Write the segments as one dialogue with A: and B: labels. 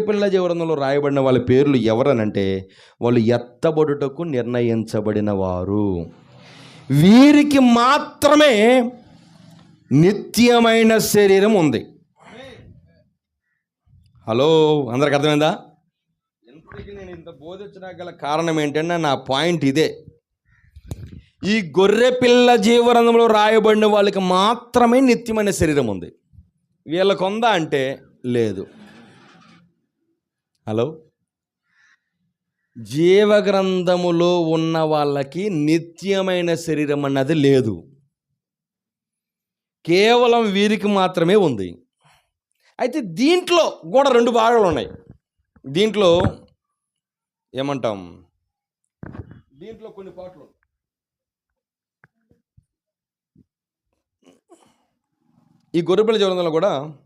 A: పిల్ల జీవనంలో రాయబడిన వాళ్ళ పేర్లు ఎవరనంటే వాళ్ళు ఎత్తబడుటకు నిర్ణయించబడిన వారు. వీరికి మాత్రమే నిత్యమైన శరీరం ఉంది. హలో అందరికి అర్థమైందా? ఇంతకీ నేను ఇంత బోధించడానికి గల కారణం ఏంటంటే నా పాయింట్ ఇదే. ఈ గొర్రె పిల్ల జీవరంగంలో రాయబడిన వాళ్ళకి మాత్రమే నిత్యమైన శరీరం ఉంది. వీళ్ళకుందా అంటే లేదు. హలో? జీవగ్రంథములో ఉన్న వాళ్ళకి నిత్యమైన శరీరం అన్నది లేదు. కేవలం వీరికి మాత్రమే ఉంది. అయితే దీంట్లో కూడా రెండు భాగాలు ఉన్నాయి. దీంట్లో ఏమంటాం? దీంట్లో కొన్ని పాటలు ఈ గొర్రెపిల్ల జీవనంలో కూడా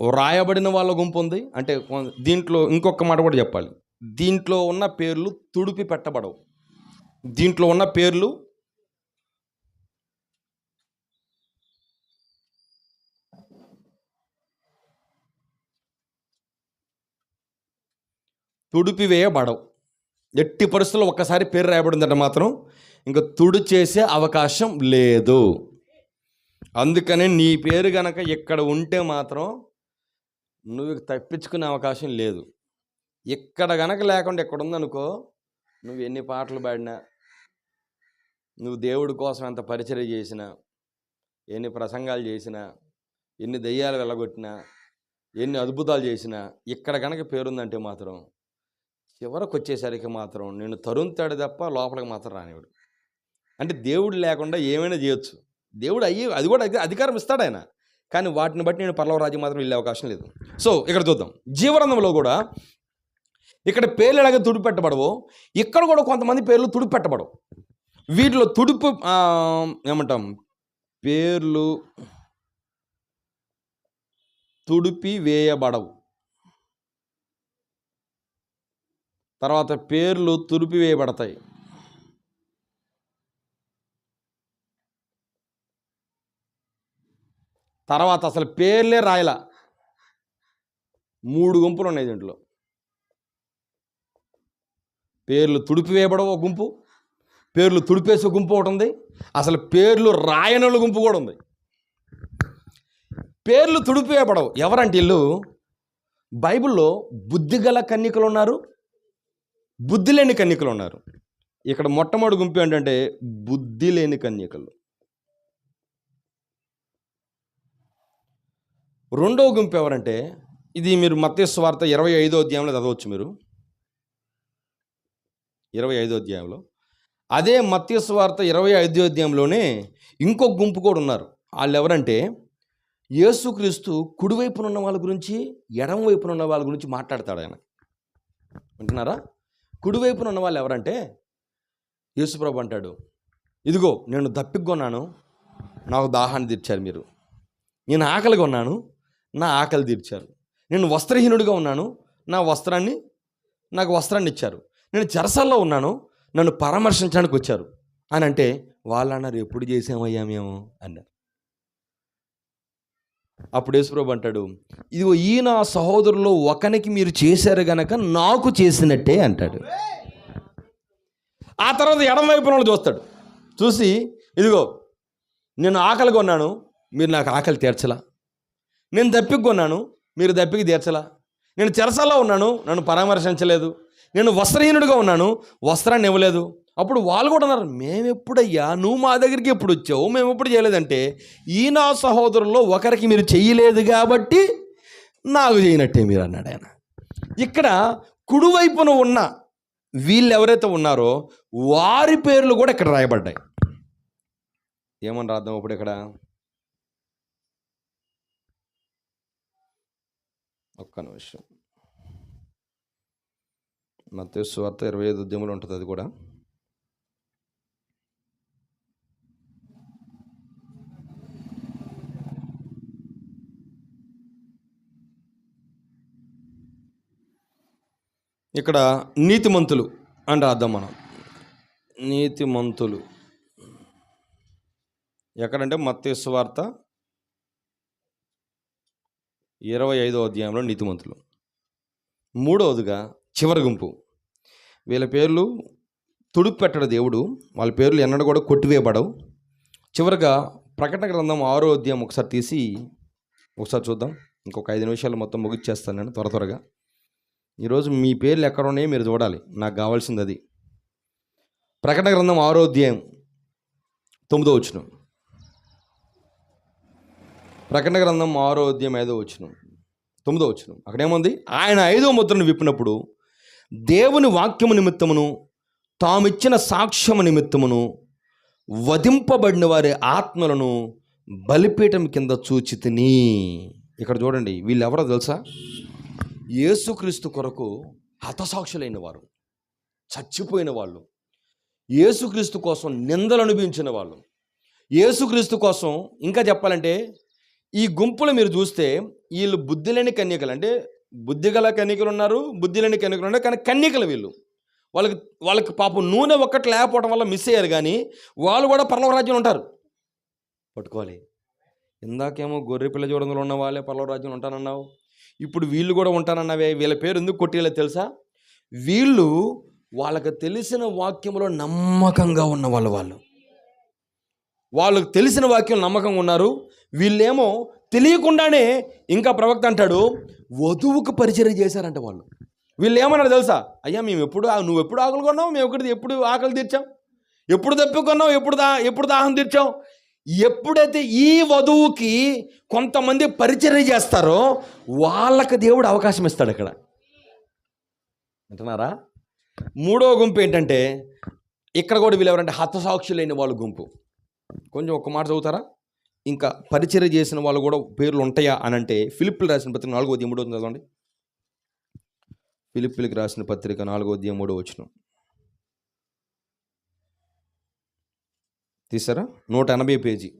A: రాయబడిన వాళ్ళ గుంపు ఉంది. అంటే దీంట్లో ఇంకొక మాట కూడా చెప్పాలి. దీంట్లో ఉన్న పేర్లు తుడిపి పెట్టబడవు. దీంట్లో ఉన్న పేర్లు తుడిపి వేయబడవు. ఎట్టి పరిస్థితుల్లో ఒక్కసారి పేరు రాయబడిందంటే మాత్రం ఇంకా తుడి చేసే అవకాశం లేదు. అందుకనే నీ పేరు గనక ఇక్కడ ఉంటే మాత్రం నువ్వు తప్పించుకునే అవకాశం లేదు. ఇక్కడ గనక లేకుండా ఇక్కడ ఉందనుకో నువ్వు ఎన్ని పాటలు పాడినా నువ్వు దేవుడి కోసం ఎంత పరిచర్య చేసినా ఎన్ని ప్రసంగాలు చేసినా ఎన్ని దెయ్యాలు వెళ్ళగొట్టినా ఎన్ని అద్భుతాలు చేసినా ఇక్కడ గనక పేరుందంటే మాత్రం చివరకు వచ్చేసరికి మాత్రం నేను తరుంతాడు తప్ప లోపలికి మాత్రం రానివాడు అంటే దేవుడు లేకుండా ఏమైనా చేయొచ్చు. దేవుడు అయ్యి అది కూడా అధికారం ఇస్తాడు ఆయన. కానీ వాటిని బట్టి నేను పర్లవ రాజ్యం మాత్రం వెళ్ళే అవకాశం లేదు. సో ఇక్కడ చూద్దాం. జీవనంలో కూడా ఇక్కడ పేర్లు ఎలాగే తుడిపెట్టబడవో ఇక్కడ కూడా కొంతమంది పేర్లు తుడిపెట్టబడవు. వీటిలో తుడుపు ఏమంటాం? పేర్లు తుడిపి వేయబడవు. తర్వాత పేర్లు తుడిపి వేయబడతాయి. తర్వాత అసలు పేర్లే రాయల. మూడు గుంపులు ఉన్నాయి దీంట్లో. పేర్లు తుడిపివేయబడవ ఒక గుంపు పేర్లు తుడిపేసే గుంపు ఒకటి ఉంది. అసలు పేర్లు రాయనుల గుంపు కూడా ఉంది. పేర్లు తుడిపివేయబడవు. ఎవరంటే ఇల్లు బైబిల్లో బుద్ధిగల కన్యకలు ఉన్నారు బుద్ధి లేని కన్యకలు ఉన్నారు. ఇక్కడ మొట్టమొదటి గుంపు ఏంటంటే బుద్ధి లేని కన్యకలు రెండవ గుంపు ఎవరంటే ఇది మీరు మత్స్య ఇరవై ఐదో అధ్యాయంలో చదవచ్చు మీరు. ఇరవై ఐదో అధ్యాయంలో. అదే మత్స్య ఇరవై ఐదో అధ్యాయంలోనే ఇంకొక గుంపు కూడా ఉన్నారు. వాళ్ళు ఎవరంటే యేసుక్రీస్తు కుడివైపున ఉన్న వాళ్ళ గురించి ఎడమవైపున ఉన్న వాళ్ళ గురించి మాట్లాడతాడు ఆయన. వింటున్నారా? కుడివైపున ఉన్న వాళ్ళు ఎవరంటే యేసుప్రభు అంటాడు ఇదిగో నేను దప్పికొన్నాను నాకు దాహాన్ని తీర్చారు మీరు. నేను ఆకలిగా ఉన్నాను నా ఆకలి తీర్చారు. నేను వస్త్రహీనుడిగా ఉన్నాను. నా వస్త్రాన్ని నాకు వస్త్రాన్ని ఇచ్చారు. నేను చెరసల్లో ఉన్నాను. నన్ను పరామర్శించడానికి వచ్చారు. అని అంటే వాళ్ళు అన్నారు ఎప్పుడు చేసామయ్యా మేము? అన్నారు. అప్పుడు యేసుప్రభు అంటాడు ఇదిగో ఈ నా సహోదరులో ఒకనికి మీరు చేశారు గనక నాకు చేసినట్టే అంటాడు. ఆ తర్వాత ఎడం వైపున చూస్తాడు. చూసి ఇదిగో నేను ఆకలిగా ఉన్నాను. మీరు నాకు ఆకలి తీర్చలా? నేను దప్పికి కొన్నాను మీరు దప్పికి తీర్చలా. నేను చెరసలో ఉన్నాను నన్ను పరామర్శించలేదు. నేను వస్త్రహీనుడిగా ఉన్నాను వస్త్రాన్ని ఇవ్వలేదు. అప్పుడు వాళ్ళు కూడా అన్నారు మేమెప్పుడయ్యా? నువ్వు మా దగ్గరికి ఎప్పుడు వచ్చావు? మేము ఎప్పుడు చేయలేదంటే ఈ నా సహోదరుల్లో ఒకరికి మీరు చెయ్యలేదు కాబట్టి నాకు చేయనట్టే మీరు అన్నాడు ఆయన. ఇక్కడ కుడివైపున ఉన్న వీళ్ళు ఎవరైతే ఉన్నారో వారి పేర్లు కూడా ఇక్కడ రాయబడ్డాయి. ఏమని రాద్దాం ఇప్పుడు ఇక్కడ? ఒక్క నిమిషం. మత్స్సు వార్త ఇరవై ఐదు ఉద్యమంలో ఉంటుంది అది కూడా. ఇక్కడ నీతిమంతులు అని రాద్దాం మనం. నీతిమంతులు. ఎక్కడంటే మత్స్సు వార్త ఇరవై ఐదో అధ్యాయంలో నీతిమంతులు. మూడవదిగా చివరి గుంపు. వీళ్ళ పేర్లు తుడుపు పెట్టడు దేవుడు. వాళ్ళ పేర్లు ఎన్నడూ కూడా కొట్టివేయబడవు. చివరిగా ప్రకటన గ్రంథం ఆరో అధ్యాయం ఒకసారి తీసి ఒకసారి చూద్దాం. ఇంకొక ఐదు నిమిషాలు మొత్తం ముగిచ్చేస్తాను నేను త్వర త్వరగా. ఈరోజు మీ పేర్లు ఎక్కడ ఉన్నాయో మీరు చూడాలి. నాకు కావాల్సింది అది. ప్రకటన గ్రంథం ఆరో అధ్యాయం తొమ్మిదో వచ్చిన ప్రకటన గ్రంథం ఆరో అధ్యాయం ఐదో వచ్చిన తొమ్మిదో వచ్చిన అక్కడేముంది? ఆయన ఐదో ముద్రను విప్పినప్పుడు దేవుని వాక్యము నిమిత్తమును తామిచ్చిన సాక్ష్యము నిమిత్తమును వధింపబడిన వారి ఆత్మలను బలిపీఠం కింద చూచి తిని ఇక్కడ చూడండి వీళ్ళు ఎవరో తెలుసా? యేసుక్రీస్తు కొరకు హతసాక్షులైన వారు చచ్చిపోయిన వాళ్ళు యేసుక్రీస్తు కోసం నిందలు అనుభవించిన వాళ్ళు. యేసుక్రీస్తు కోసం ఇంకా చెప్పాలంటే ఈ గుంపులు మీరు చూస్తే వీళ్ళు బుద్ధి లేని కన్యకలు. అంటే బుద్ధి గల కన్యకలు ఉన్నారు బుద్ధి లేని కన్యకలు ఉన్నారు. కానీ కన్యకలు వీళ్ళు. వాళ్ళకి వాళ్ళకి పాపం నూనె ఒక్కటి లేకపోవడం వల్ల మిస్ అయ్యారు కానీ వాళ్ళు కూడా పర్లవరాజ్యం ఉంటారు. పట్టుకోవాలి. ఇందాకేమో గొర్రె పిల్ల చూడంలో ఉన్న వాళ్ళే పర్లవరాజ్యం ఉంటానన్నావు. ఇప్పుడు వీళ్ళు కూడా ఉంటానన్నావే. వీళ్ళ పేరు ఎందుకు కొట్టేయాలో తెలుసా? వీళ్ళు వాళ్ళకి తెలిసిన వాక్యంలో నమ్మకంగా ఉన్న వాళ్ళు. వాళ్ళు వాళ్ళకి తెలిసిన వాక్యం నమ్మకంగా ఉన్నారు. వీళ్ళేమో తెలియకుండానే ఇంకా ప్రవక్త అంటాడు వధువుకు పరిచయం చేశారంట వాళ్ళు. వీళ్ళు ఏమన్నారు తెలుసా? అయ్యా మేము ఎప్పుడు నువ్వు ఎప్పుడు ఆకలి కొన్నావు? మేము ఒకటి ఎప్పుడు ఆకలి తీర్చాం? ఎప్పుడు తప్పుకున్నావు ఎప్పుడు దా ఎప్పుడు దాహం తీర్చాం? ఎప్పుడైతే ఈ వధువుకి కొంతమంది పరిచర్య చేస్తారో వాళ్ళకి దేవుడు అవకాశం ఇస్తాడు ఇక్కడ అంటున్నారా మూడో గుంపు ఏంటంటే ఇక్కడ కూడా వీళ్ళు ఎవరంటే హతసాక్షులైన వాళ్ళ గుంపు. కొంచెం ఒక్క మాట చదువుతారా? ఇంకా పరిచర్య చేసిన వాళ్ళు కూడా పేర్లు ఉంటాయా అని అంటే ఫిలిప్పులు రాసిన పత్రిక నాలుగో అధ్యాయం మూడో చదవండి. ఫిలిప్పులకి రాసిన పత్రిక నాలుగో అధ్యాయం మూడో వచ్చిన తీసారా? నూట ఎనభై పేజీ.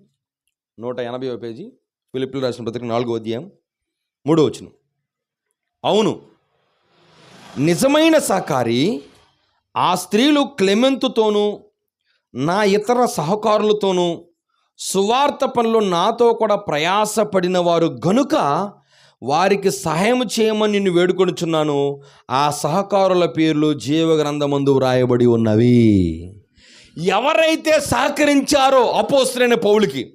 A: నూట ఎనభై పేజీ ఫిలిప్పులు రాసిన పత్రిక నాలుగో అధ్యాయం మూడో వచ్చిన అవును నిజమైన సహకారి ఆ స్త్రీలు క్లెమెంతుతోనూ నా ఇతర సహకారులతోనూ సువార్త పనులు నాతో కూడా ప్రయాసపడిన వారు గనుక వారికి సహాయం చేయమని నిన్ను వేడుకొనుచున్నాను ఆ సహకారుల పేర్లు జీవగ్రంథమందు వ్రాయబడి ఉన్నవి. ఎవరైతే సహకరించారో అపోస్తులైన పౌలికి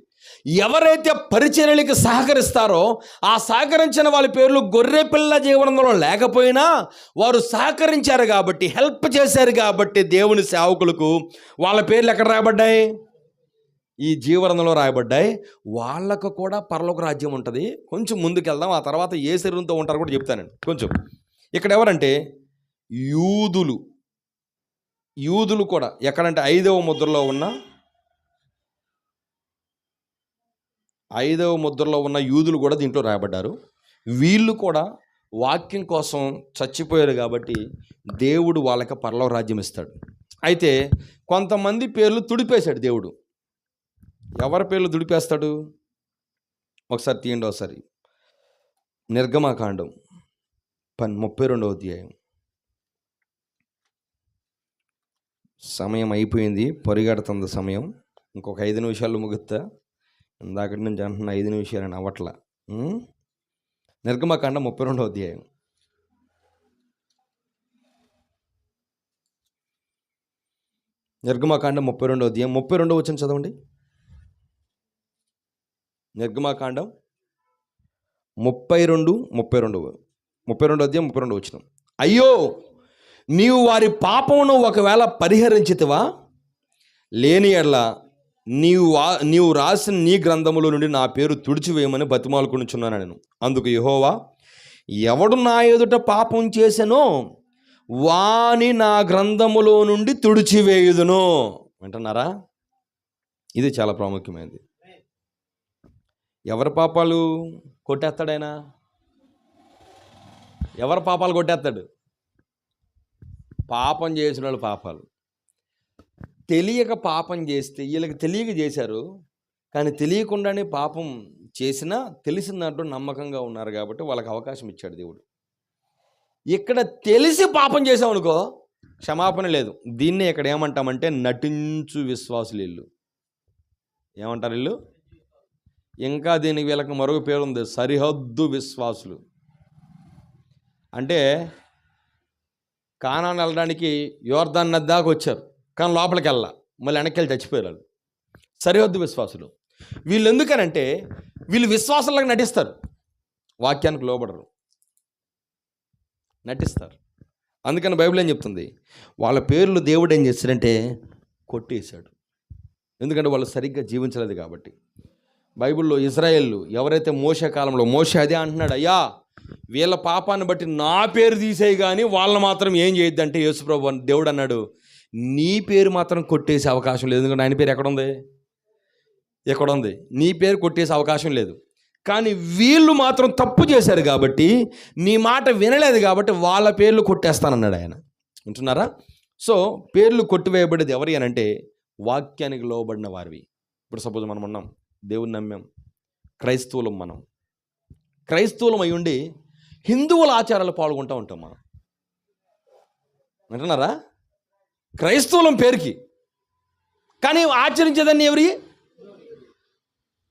A: ఎవరైతే పరిచర్యలకి సహకరిస్తారో ఆ సహకరించిన వాళ్ళ పేర్లు గొర్రెపిల్ల జీవనంలో లేకపోయినా వారు సహకరించారు కాబట్టి హెల్ప్ చేశారు కాబట్టి దేవుని సేవకులకు వాళ్ళ పేర్లు ఎక్కడ రాయబడ్డాయి? ఈ జీవనంలో రాయబడ్డాయి. వాళ్ళకు కూడా పరలోక రాజ్యం ఉంటుంది. కొంచెం ముందుకెళ్దాం. ఆ తర్వాత ఏ శరీరంతో ఉంటారో కూడా చెప్తానండి కొంచెం. ఇక్కడ ఎవరంటే? యూదులు. యూదులు కూడా. ఎక్కడంటే? ఐదవ ముద్రలో ఉన్న ఐదవ ముద్రలో ఉన్న యూదులు కూడా దీంట్లో రాయబడ్డారు. వీళ్ళు కూడా వాక్యం కోసం చచ్చిపోయారు కాబట్టి దేవుడు వాళ్ళకి పరలోక రాజ్యం ఇస్తాడు. అయితే కొంతమంది పేర్లు తుడిపేశాడు దేవుడు. ఎవరి పేర్లు దుడిపేస్తాడు? ఒకసారి తీయండి ఒకసారి. నిర్గమాకాండం పన్ ముప్పై రెండవ అధ్యాయం. సమయం అయిపోయింది పొరిగడుతుంది సమయం. ఇంకొక ఐదు నిమిషాలు ముగుస్తా ఇందాకటి నుంచి అంటున్న ఐదు నిమిషాలు అవ్వట్ల. ఉం? ముప్పై రెండవ అధ్యాయం. నిర్గమకాండం ముప్పై రెండవ అధ్యాయం. ముప్పై రెండవ వచ్చిన చదవండి. నిర్గమాకాండం ముప్పై రెండు ముప్పై రెండు ముప్పై రెండు అధ్యాయం ముప్పై రెండు వచ్చిన అయ్యో నీవు వారి పాపమును ఒకవేళ పరిహరించితివా? లేని ఎడ్ల నీవు వా నీవు రాసిన నీ గ్రంథములో నుండి నా పేరు తుడిచివేయమని బతిమాలుకునిచున్నాను నేను. అందుకు యహోవా ఎవడు నా ఎదుట పాపం చేసెనో వాని నా గ్రంథములో నుండి తుడిచివేయుదును. వింటున్నారా? ఇది చాలా ప్రాముఖ్యమైనది. ఎవరి పాపాలు కొట్టేస్తాడైనా? ఎవరి పాపాలు కొట్టేస్తాడు? పాపం చేసిన వాళ్ళు పాపాలు. తెలియక పాపం చేస్తే వీళ్ళకి తెలియక చేశారు కానీ తెలియకుండానే పాపం చేసినా తెలిసినట్టు నమ్మకంగా ఉన్నారు కాబట్టి వాళ్ళకి అవకాశం ఇచ్చాడు దేవుడు. ఇక్కడ తెలిసి పాపం చేసామనుకో క్షమాపణ లేదు. దీన్నే ఇక్కడ ఏమంటామంటే నటించు విశ్వాసులు ఇల్లు ఏమంటారు ఇల్లు ఇంకా దీనికి వీళ్ళకి మరొక పేరు ఉంది సరిహద్దు విశ్వాసులు. అంటే కానాన్ని వెళ్ళడానికి యోర్దాన్ నది దాకా వచ్చారు కానీ లోపలికి వెళ్ళా మళ్ళీ వెనక్కి వెళ్ళి చచ్చిపోయారు సరిహద్దు విశ్వాసులు. వీళ్ళు ఎందుకనంటే వీళ్ళు విశ్వాసంలాగా నటిస్తారు. వాక్యానికి లోబడరు. నటిస్తారు. అందుకని బైబిల్ ఏం చెప్తుంది? వాళ్ళ పేర్లు దేవుడు ఏం చేశాడంటే కొట్టేశాడు. ఎందుకంటే వాళ్ళు సరిగ్గా జీవించలేదు కాబట్టి. బైబిల్లో ఇజ్రాయెల్ ఎవరైతే మోసే కాలంలో మోసే అదే అంటున్నాడు అయ్యా వీళ్ళ పాపాన్ని బట్టి నా పేరు తీసేయి కానీ వాళ్ళని మాత్రం ఏం చేయొద్దంటే యేసుప్రభు దేవుడు అన్నాడు. నీ పేరు మాత్రం కొట్టేసే అవకాశం లేదు. ఎందుకంటే ఆయన పేరు ఎక్కడ ఉంది ఉంది నీ పేరు కొట్టేసే అవకాశం లేదు. కానీ వీళ్ళు మాత్రం తప్పు చేశారు కాబట్టి నీ మాట వినలేదు కాబట్టి వాళ్ళ పేర్లు కొట్టేస్తానన్నాడు ఆయన. వింటున్నారా? సో పేర్లు కొట్టివేయబడేది ఎవరి అని అంటే వాక్యానికి లోబడిన వారివి. ఇప్పుడు సపోజ్ మనం ఉన్నాం. దేవుని నమ్మాం. క్రైస్తవులం మనం. క్రైస్తవులం అయి ఉండి హిందువుల ఆచారాలు పాల్గొంటూ ఉంటాం మనం. వింటున్నారా? క్రైస్తవులం పేరుకి. కానీ ఆచరించేదాన్ని ఎవరి?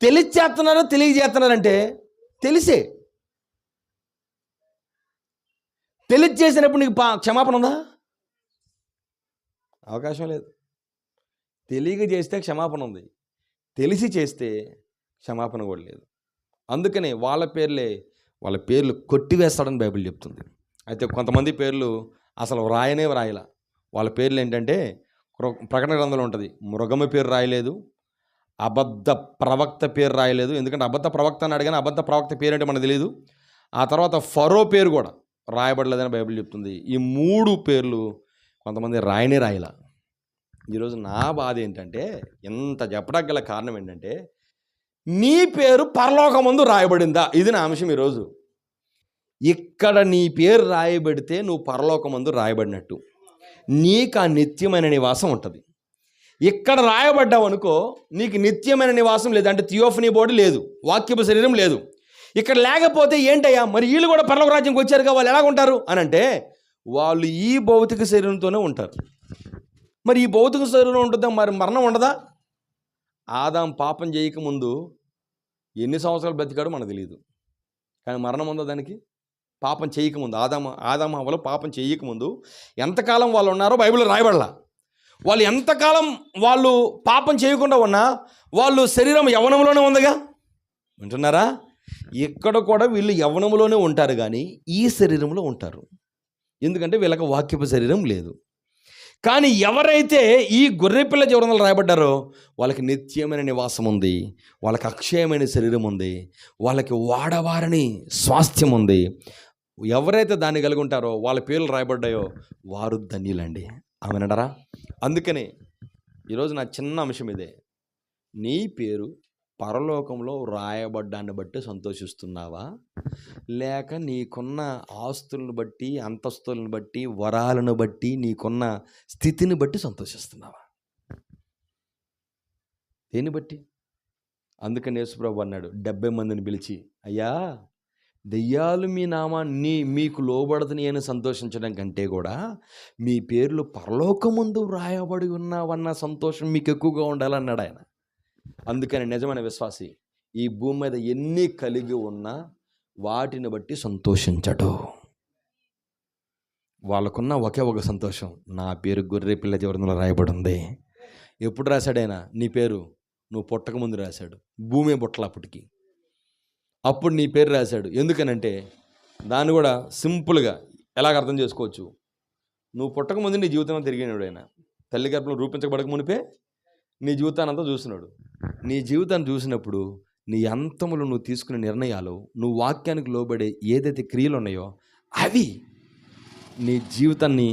A: తెలియచేస్తున్నారో తెలియజేస్తున్నారంటే తెలిసే. తెలియచేసినప్పుడు నీకు పా క్షమాపణ ఉందా? అవకాశం లేదు. తెలియక చేస్తే క్షమాపణ ఉంది. తెలిసి చేస్తే క్షమాపణ కూడా లేదు. అందుకనే వాళ్ళ పేర్లే వాళ్ళ పేర్లు కొట్టివేస్తాడని బైబిల్ చెప్తుంది. అయితే కొంతమంది పేర్లు అసలు రాయనే రాయల. వాళ్ళ పేర్లు ఏంటంటే ప్రకటన గ్రంథంలో ఉంటుంది మృగమ పేరు రాయలేదు అబద్ధ ప్రవక్త పేరు రాయలేదు. ఎందుకంటే అబద్ధ ప్రవక్త అని అడిగిన అబద్ధ ప్రవక్త పేరు అంటే మనకు తెలియదు ఆ తర్వాత ఫరో పేరు కూడా రాయబడలేదని బైబిల్ చెప్తుంది. ఈ మూడు పేర్లు కొంతమంది రాయనే రాయలా. ఈరోజు నా బాధ ఏంటంటే ఎంత చెప్పడానికి గల కారణం ఏంటంటే నీ పేరు పరలోకమందు రాయబడిందా? ఇది నా అంశం ఈరోజు ఇక్కడ నీ పేరు రాయబడితే నువ్వు పరలోకమందు రాయబడినట్టు. నీకు ఆ నిత్యమైన నివాసం ఉంటుంది. ఇక్కడ రాయబడ్డావు అనుకో నీకు నిత్యమైన నివాసం లేదు. అంటే థియోఫనీ బోర్డు లేదు. వాక్యపు శరీరం లేదు. ఇక్కడ లేకపోతే ఏంటయ్యా? మరి వీళ్ళు కూడా పరలోక రాజ్యంకి వచ్చారుగా వాళ్ళు ఎలా ఉంటారు అని అంటే వాళ్ళు ఈ భౌతిక శరీరంతోనే ఉంటారు. మరి ఈ భౌతిక శరీరం ఉంటుందా? మరి మరణం ఉండదా? ఆదాం పాపం చేయకముందు ఎన్ని సంవత్సరాలు బ్రతికాడో మనకు తెలియదు కానీ మరణం ఉందా దానికి? పాపం చేయకముందు ఆదామ ఆదామ హవ్వలు పాపం చేయకముందు ఎంతకాలం వాళ్ళు ఉన్నారో బైబిల్లో రాయబడలా. వాళ్ళు ఎంతకాలం వాళ్ళు పాపం చేయకుండా ఉన్నా వాళ్ళు శరీరం యవనంలోనే ఉందిగా? వింటున్నారా? ఇక్కడ కూడా వీళ్ళు యవనంలోనే ఉంటారు కానీ ఈ శరీరంలో ఉంటారు. ఎందుకంటే వీళ్ళకి వాక్యపు శరీరం లేదు. కానీ ఎవరైతే ఈ గొర్రెపిల్ల జీవనంలో రాయబడ్డారో వాళ్ళకి నిత్యమైన నివాసం ఉంది. వాళ్ళకి అక్షయమైన శరీరం ఉంది. వాళ్ళకి వాడవారని స్వాస్థ్యం ఉంది. ఎవరైతే దాన్ని కలిగి ఉంటారో వాళ్ళ పేర్లు రాయబడ్డాయో వారు ధన్యులండి. ఆమెనంటారా? అందుకని ఈరోజు నా చిన్న అంశం ఇదే. నీ పేరు పరలోకంలో రాయబడ్డాన్ని బట్టి సంతోషిస్తున్నావా? లేక నీకున్న ఆస్తులను బట్టి అంతస్తులను బట్టి వరాలను బట్టి నీకున్న స్థితిని బట్టి సంతోషిస్తున్నావా? దేని బట్టి? అందుకని యేసుప్రభు అన్నాడు డెబ్బై మందిని పిలిచి అయ్యా దెయ్యాలు మీ నామాన్ని మీకు లోబడదని అని సంతోషించడం కంటే కూడా మీ పేర్లు పరలోకముందు రాయబడి ఉన్నావన్న సంతోషం మీకు ఎక్కువగా ఉండాలన్నాడు ఆయన. అందుకని నిజమైన విశ్వాసి ఈ భూమి మీద ఎన్ని కలిగి ఉన్నా వాటిని బట్టి సంతోషించడు. వాళ్ళకున్న ఒకే ఒక సంతోషం నా పేరు గొర్రె పిల్ల జీవనంలో రాయబడి ఉంది ఎప్పుడు రాశాడైనా నీ పేరు? నువ్వు పుట్టక ముందు రాశాడు. భూమి పుట్టల అప్పటికి. అప్పుడు నీ పేరు రాశాడు. ఎందుకనంటే దాన్ని కూడా సింపుల్గా ఎలాగ అర్థం చేసుకోవచ్చు? నువ్వు పుట్టక ముందు నీ జీవితంలో తిరిగినాడు ఆయన. తల్లి గర్భంలో రూపించబడక మునిపే నీ జీవితాన్ని అంతా చూసినాడు నీ జీవితాన్ని చూసినప్పుడు నీ అంతములు నువ్వు తీసుకునే నిర్ణయాలు నువ్వు వాక్యానికి లోబడే ఏదైతే క్రియలు ఉన్నాయో అవి నీ జీవితాన్ని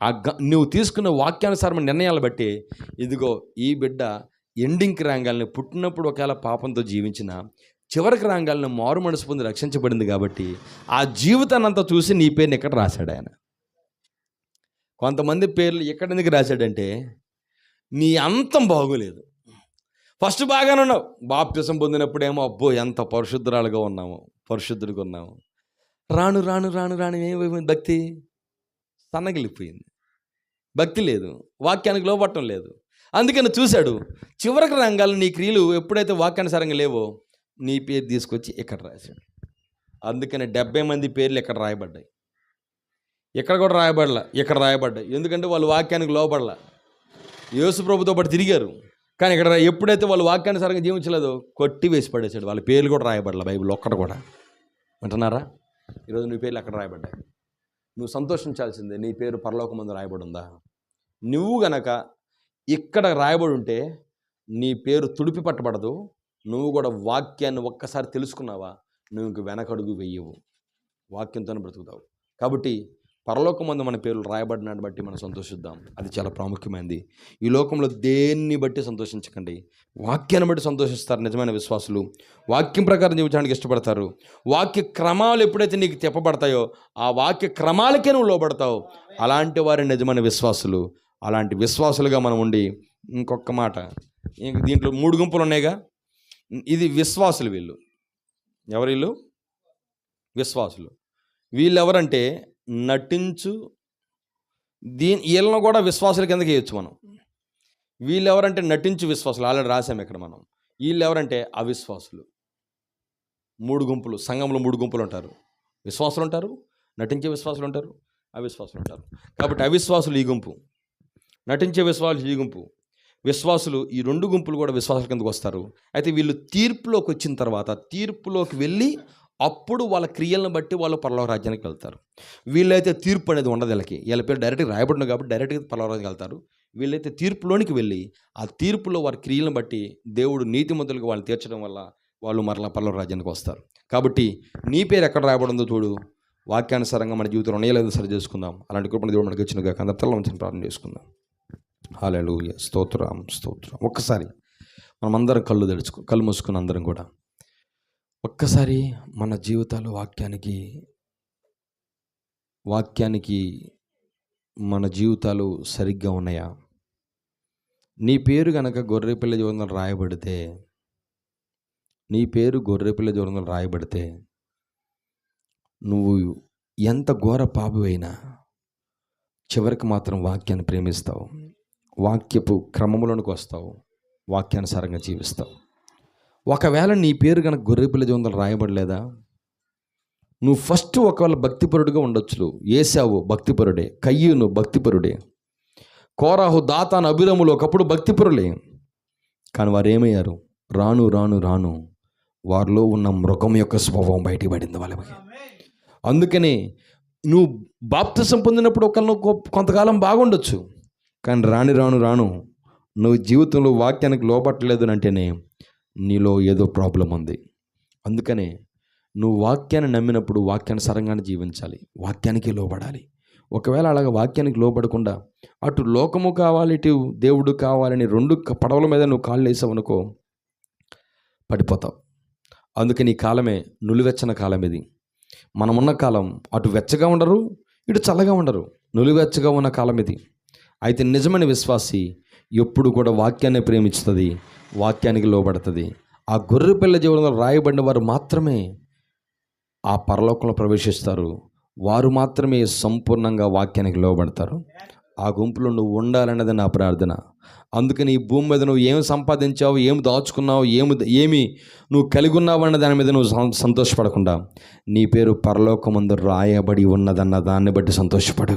A: ఆ గ- నువ్వు తీసుకున్న వాక్యానుసారమైన నిర్ణయాలు బట్టి ఇదిగో ఈ బిడ్డ ఎండింగ్కి రాగాలని పుట్టినప్పుడు ఒకవేళ పాపంతో జీవించిన చివరికి రాగాలని మారు మనసు పొంది రక్షించబడింది కాబట్టి ఆ జీవితాన్ని అంతా చూసి నీ పేరుని ఎక్కడ రాశాడు ఆయన. కొంతమంది పేర్లు ఎక్కడ ఎందుకు రాశాడంటే నీ అంతం బాగోలేదు. ఫస్ట్ బాగానే ఉన్నావు. బాప్తిసం పొందినప్పుడేమో అబ్బో ఎంత పరిశుద్ధురాలుగా ఉన్నాము పరిశుద్ధుడిగా ఉన్నాము. రాను రాను రాను రాను ఏమైపోయింది భక్తి? సన్నగిలిపోయింది భక్తి లేదు. వాక్యానికి లోపట్టం లేదు. అందుకని చూశాడు చివరికి రంగాలు నీ క్రియలు ఎప్పుడైతే వాక్యానుసారంగా లేవో నీ పేరు తీసుకొచ్చి ఇక్కడ రాశాడు. అందుకని డెబ్బై మంది పేర్లు ఇక్కడ రాయబడ్డాయి. ఇక్కడ కూడా రాయబడలా ఇక్కడ రాయబడ్డాయి. ఎందుకంటే వాళ్ళు వాక్యానికి లోపడలా యేసు ప్రభుతో పాటు తిరిగారు. కానీ ఇక్కడ ఎప్పుడైతే వాళ్ళు వాక్యానుసారంగా జీవించలేదో కొట్టి వేసి పడేసాడు వాళ్ళ పేర్లు కూడా రాయబడలే బైబిల్ ఒక్కడ కూడా. వింటున్నారా? ఈరోజు నీ పేర్లు అక్కడ రాయబడ్డాయి? నువ్వు సంతోషించాల్సిందే నీ పేరు పరలోక ముందు రాయబడి ఉందా నువ్వు గనక ఇక్కడ రాయబడి ఉంటే నీ పేరు తుడిపి పట్టబడదు నువ్వు కూడా వాక్యాన్ని ఒక్కసారి తెలుసుకున్నావా? నువ్వు ఇంక వెనకడుగు వెయ్యవు వాక్యంతోనే బ్రతుకుతావు. కాబట్టి పరలోకమందు మన పేర్లు రాయబడినాన్ని బట్టి మనం సంతోషిద్దాం. అది చాలా ప్రాముఖ్యమైనది ఈ లోకంలో దేన్ని బట్టి సంతోషించకండి. వాక్యాన్ని బట్టి సంతోషిస్తారు నిజమైన విశ్వాసులు. వాక్యం ప్రకారం జీవించడానికి ఇష్టపడతారు. వాక్య క్రమాలు ఎప్పుడైతే నీకు తెప్పబడతాయో ఆ వాక్య క్రమాలకే నువ్వు లోబడతావు. అలాంటి వారి నిజమైన విశ్వాసులు. అలాంటి విశ్వాసులుగా మనం ఉండి ఇంకొక మాట. ఇంక దీంట్లో మూడు గుంపులు ఉన్నాయిగా. ఇది విశ్వాసులు వీళ్ళు. ఎవరు వీళ్ళు? విశ్వాసులు. వీళ్ళు ఎవరంటే నటించు. దీని వీళ్ళను కూడా విశ్వాసుల కిందకి వేయచ్చు మనం. వీళ్ళు ఎవరంటే నటించు విశ్వాసులు ఆల్రెడీ రాసాం ఇక్కడ మనం. వీళ్ళు ఎవరంటే అవిశ్వాసులు. మూడు గుంపులు సంఘంలో మూడు గుంపులు ఉంటారు. విశ్వాసులు ఉంటారు నటించే విశ్వాసులు ఉంటారు అవిశ్వాసులు ఉంటారు. కాబట్టి అవిశ్వాసులు ఈ గుంపు. నటించే విశ్వాసులు ఈ గుంపు. విశ్వాసులు ఈ రెండు గుంపులు కూడా విశ్వాసుల కిందకు వస్తారు. అయితే వీళ్ళు తీర్పులోకి వచ్చిన తర్వాత తీర్పులోకి వెళ్ళి అప్పుడు వాళ్ళ క్రియలను బట్టి వాళ్ళు పరలోక రాజ్యానికి వెళ్తారు. వీళ్ళైతే తీర్పు అనేది ఉండదు వీళ్ళకి. వీళ్ళ పేరు డైరెక్ట్గా రాయబడిన కాబట్టి డైరెక్ట్గా పరలోక రాజ్యానికి వెళ్తారు. వీళ్ళైతే తీర్పులోనికి వెళ్ళి ఆ తీర్పులో వారి క్రియలను బట్టి దేవుడు నీతిమంతులుగా వాళ్ళు తీర్చడం వల్ల వాళ్ళు మరలా పరలోక రాజ్యానికి వస్తారు. కాబట్టి నీ పేరు ఎక్కడ రాయబడిందో చూడు. వాక్యానుసారంగా మన జీవితంలో ఉన్నాయో సరి చేసుకుందాం. అలాంటి కృపణ దేవుడు మనకి వచ్చినగా కందర్తల్లో ప్రారంభం ప్రార్థన చేసుకుందాం. హాలూ స్తోత్రం స్తోత్రం. ఒక్కసారి మనమందరం కళ్ళు తెడుచుకో కళ్ళు మూసుకుని అందరం కూడా ఒక్కసారి మన జీవితాలు వాక్యానికి వాక్యానికి మన జీవితాలు సరిగ్గా ఉన్నాయా? నీ పేరు గనక గొర్రెపిల్ల జీవనంలో రాయబడితే నీ పేరు గొర్రెపిల్ల జీవనంలో రాయబడితే నువ్వు ఎంత ఘోర అయినా చివరికి మాత్రం వాక్యాన్ని ప్రేమిస్తావు. వాక్యపు క్రమములోనికి వస్తావు. వాక్యానుసారంగా జీవిస్తావు. ఒకవేళ నీ పేరు కనుక గొర్రెపిల్ల జీవితంలో రాయబడలేదా? నువ్వు ఫస్ట్ ఒకవేళ భక్తిపరుడుగా ఉండొచ్చు ఏసావు భక్తిపరుడే కయ్యూను భక్తిపరుడే. కోరాహు దాతాను అభిరములు ఒకప్పుడు భక్తిపరులే. కానీ వారు ఏమయ్యారు రాను రాను రాను. వారిలో ఉన్న మృగం యొక్క స్వభావం బయటికి పడింది వాళ్ళకి. అందుకని నువ్వు బాప్తిసం పొందినప్పుడు ఒకళ్ళు కొంతకాలం బాగుండొచ్చు. కానీ రాని రాను రాను. నువ్వు జీవితంలో వాక్యానికి లోపట్టలేదు అంటేనే నీలో ఏదో ప్రాబ్లం ఉంది. అందుకనే నువ్వు వాక్యాన్ని నమ్మినప్పుడు వాక్యానుసారంగానే జీవించాలి. వాక్యానికి లోబడాలి. ఒకవేళ అలాగ వాక్యానికి లోబడకుండా అటు లోకము కావాలి ఇటు దేవుడు కావాలని రెండు పడవల మీద నువ్వు కాళ్ళు వేసావు అనుకో పడిపోతావు. అందుకని ఈ కాలమే నులివెచ్చన కాలం ఇది. మనమున్న కాలం అటు వెచ్చగా ఉండరు ఇటు చల్లగా ఉండరు. నులివెచ్చగా ఉన్న కాలం ఇది. అయితే నిజమైన విశ్వాసి ఎప్పుడు కూడా వాక్యాన్ని ప్రేమిస్తుంది వాక్యానికి లోబడుతుంది. ఆ గొర్రె పిల్ల జీవనంలో రాయబడిన వారు మాత్రమే ఆ పరలోకంలో ప్రవేశిస్తారు. వారు మాత్రమే సంపూర్ణంగా వాక్యానికి లోబడతారు. ఆ గుంపులో నువ్వు ఉండాలన్నది నా ప్రార్థన. అందుకని ఈ భూమి మీద నువ్వు ఏమి సంపాదించావు ఏమి దాచుకున్నావు ఏమి ఏమి నువ్వు కలిగి ఉన్నావు అన్న దాని మీద నువ్వు సంతోషపడకుండా నీ పేరు పరలోకమందు రాయబడి ఉన్నదన్న దాన్ని బట్టి సంతోషపడు.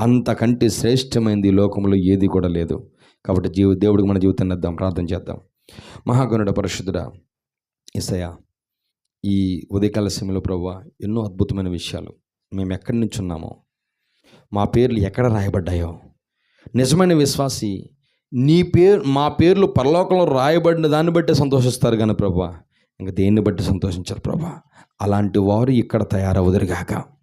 A: అంతకంటే శ్రేష్టమైనది లోకంలో ఏది కూడా లేదు. కాబట్టి జీవ దేవుడికి మన జీవితాన్ని ఇద్దాం ప్రార్థన చేద్దాం. మహాగణుడ పరిశుద్ధుడ ఇసయ ఈ ఉదయకాల సమయంలో ప్రభు ఎన్నో అద్భుతమైన విషయాలు మేము ఎక్కడి నుంచి ఉన్నామో మా పేర్లు ఎక్కడ రాయబడ్డాయో నిజమైన విశ్వాసి నీ పేరు మా పేర్లు పరలోకంలో రాయబడిన దాన్ని బట్టి సంతోషిస్తారు కానీ ప్రభా ఇంకా దేన్ని బట్టి సంతోషించారు ప్రభా అలాంటి వారు ఇక్కడ తయారవుదురుగాక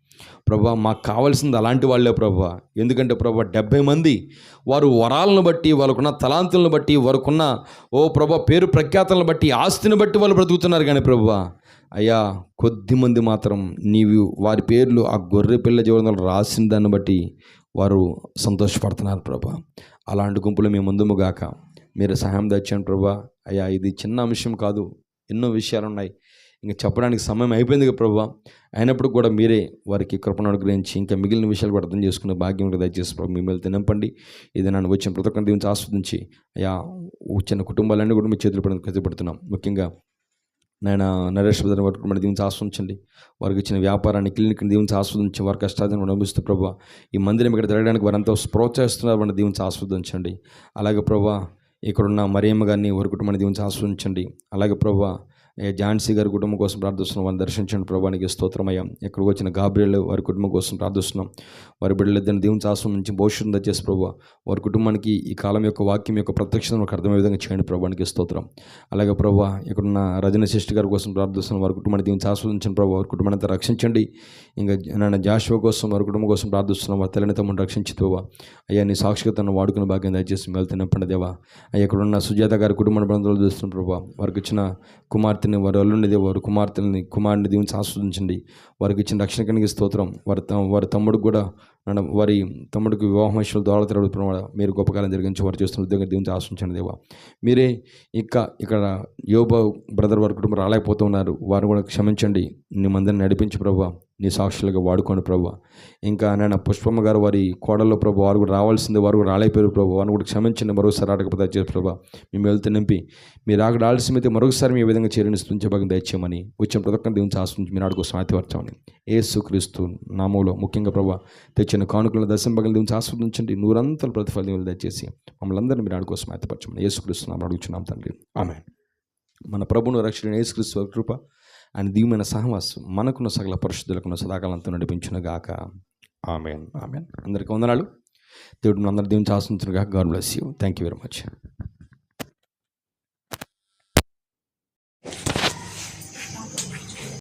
A: ప్రభా మాకు కావాల్సింది అలాంటి వాళ్ళే ప్రభా. ఎందుకంటే ప్రభా డెబ్బై మంది వారు వరాలను బట్టి వాళ్ళకున్న తలాంతులను బట్టి వారికున్న ఓ ప్రభా పేరు ప్రఖ్యాతలను బట్టి ఆస్తిని బట్టి వాళ్ళు బ్రతుకుతున్నారు కానీ ప్రభా. అయ్యా కొద్ది మంది మాత్రం నీవు వారి పేర్లు ఆ గొర్రె పిల్ల జీవనంలో రాసిన దాన్ని బట్టి వారు సంతోషపడుతున్నారు ప్రభా. అలాంటి గుంపులు మేము ముందుము గాక. మీరు సహాయం తెచ్చాను ప్రభా. అయ్యా ఇది చిన్న అంశం కాదు ఎన్నో విషయాలు ఉన్నాయి. ఇంకా చెప్పడానికి సమయం అయిపోయింది కదా ప్రభా. అయినప్పుడు కూడా మీరే వారికి కృపను అనుగ్రహించి ఇంకా మిగిలిన విషయాలు కూడా అర్థం చేసుకునే భాగ్యం దయచేసి ప్రభు మిమ్మల్ని తినంపండి. ఇది నన్ను వచ్చిన ప్రతి ఒక్కరిని దీవించి ఆస్వాదించి అయా చిన్న కుటుంబాలన్నీ కూడా మీ చేతులు పడిన కృతపడుతున్నాం ముఖ్యంగా నాయన నరేష్ బ్రదర్ పట్టుకుని దీవించి ఆస్వాదించండి. వారికి ఇచ్చిన వ్యాపారాన్ని క్లినిక్ని దీవించి ఆస్వాదించి వారి కష్టాలను అనుభవిస్తూ ప్రభా ఈ మందిరం ఇక్కడ తిరగడానికి వారంతా ప్రోత్సహిస్తున్నారు మన దీవించి ఆస్వాదించండి. అలాగే ప్రభా ఇక్కడున్న మరియమ్మ గారిని వారి కుటుంబాన్ని దీవించి ఆస్వాదించండి. అలాగే ప్రభా ఝాన్సీ గారి కుటుంబం కోసం ప్రార్థిస్తున్నాం. వారిని దర్శించండి ప్రభానికి స్తోత్రమయ్యాం. ఇక్కడికి వచ్చిన గాబ్రియల్ వారి కుటుంబం కోసం ప్రార్థిస్తున్నాం. వారి బిడ్డలిద్దరిని దేవుని శాస్త్రం నుంచి భవిష్యత్తు దయచేసి ప్రభు వారి కుటుంబానికి ఈ కాలం యొక్క వాక్యం యొక్క ప్రత్యక్షత మనకు అర్థమయ్యే విధంగా చేయండి ప్రభానికి స్తోత్రం. అలాగే ప్రభు ఇక్కడున్న రజన శిష్టి గారి కోసం ప్రార్థిస్తున్నాం. వారి కుటుంబాన్ని దేవుని ఆస్వాదించండి ప్రభు వారి కుటుంబాన్ని అంతా రక్షించండి. ఇంకా నాన్న జాషువ కోసం వారి కుటుంబం కోసం ప్రార్థిస్తున్నాం. వారి తల్లిని తమ్ముడు రక్షించి ప్రభు. అయ్యా నీ సాక్షికతను వాడుకునే భాగ్యం దయచేసి వెళ్తే నింపండి దేవా. అయ్యా ఇక్కడున్న సుజాత గారి కుటుంబ బంధువులు చూస్తున్న ప్రభు. వారికి ఇచ్చిన కుమార్తెని వారి అల్లుండి వారి కుమార్తెని కుమారుని దీవించి ఆస్వాదించండి. వారికి ఇచ్చిన రక్షణ కనిగి స్తోత్రం. వారి వారి తమ్ముడికి కూడా వారి తమ్ముడికి వివాహం విషయంలో దోళ తిరగడం మీరు గొప్ప కాలం జరిగించి వారు చేస్తున్న ఉద్యోగం దీవించి ఆశించండి దేవా. మీరే ఇంకా ఇక్కడ యోబ బ్రదర్ వారి కుటుంబం రాలేకపోతున్నారు. వారు కూడా క్షమించండి. నీ మందిని నడిపించి ప్రభావ నీ సాక్షులుగా వాడుకోండి ప్రభు. ఇంకా నేను పుష్పమ్మ గారు వారి కోడల్లో ప్రభు వారు కూడా రావాల్సింది వారు కూడా రాలేకపోయారు ప్రభు. వారిని కూడా క్షమించండి మరోసారి రాకపోతే చేసి ప్రభా. మేము వెళ్తే నింపి మీరు అక్కడ ఆలస్యమైతే మరొకసారి మీ విధంగా చేరిని స్తుంచే భాగం దయచేయమని వచ్చిన ప్రతి ఒక్కరిని దేవుని ఆశ్రయించి మీరు ఆడుకోసం కోసం ఆతివర్చామని ఏసుక్రీస్తు నామంలో ముఖ్యంగా ప్రభా తెచ్చిన కానుకలను దశం పగలు దేవుని ఆస్వాదించండి నూరంతల ప్రతిఫలం దేవుని దయచేసి మమ్మల్ని అందరినీ మీరు ఆడుకోసం ఆతిపరచమని ఏసుక్రీస్తు నామం అడుగుచున్నాం తండ్రి. ఆమె మన ప్రభును రక్షణ ఏసుక్రీస్తు కృప ఆయన దీవమైన సహవాసం మనకున్న సకల పరిశుద్ధులకున్న సదాకాలంతో నడిపించునుగాక ఆమెన్. ఆమెన్. అందరికీ వందనాలు. దేవుడు అందరి దీవించి ఆశించిన గాక. గౌరవ థ్యాంక్ యూ. Very much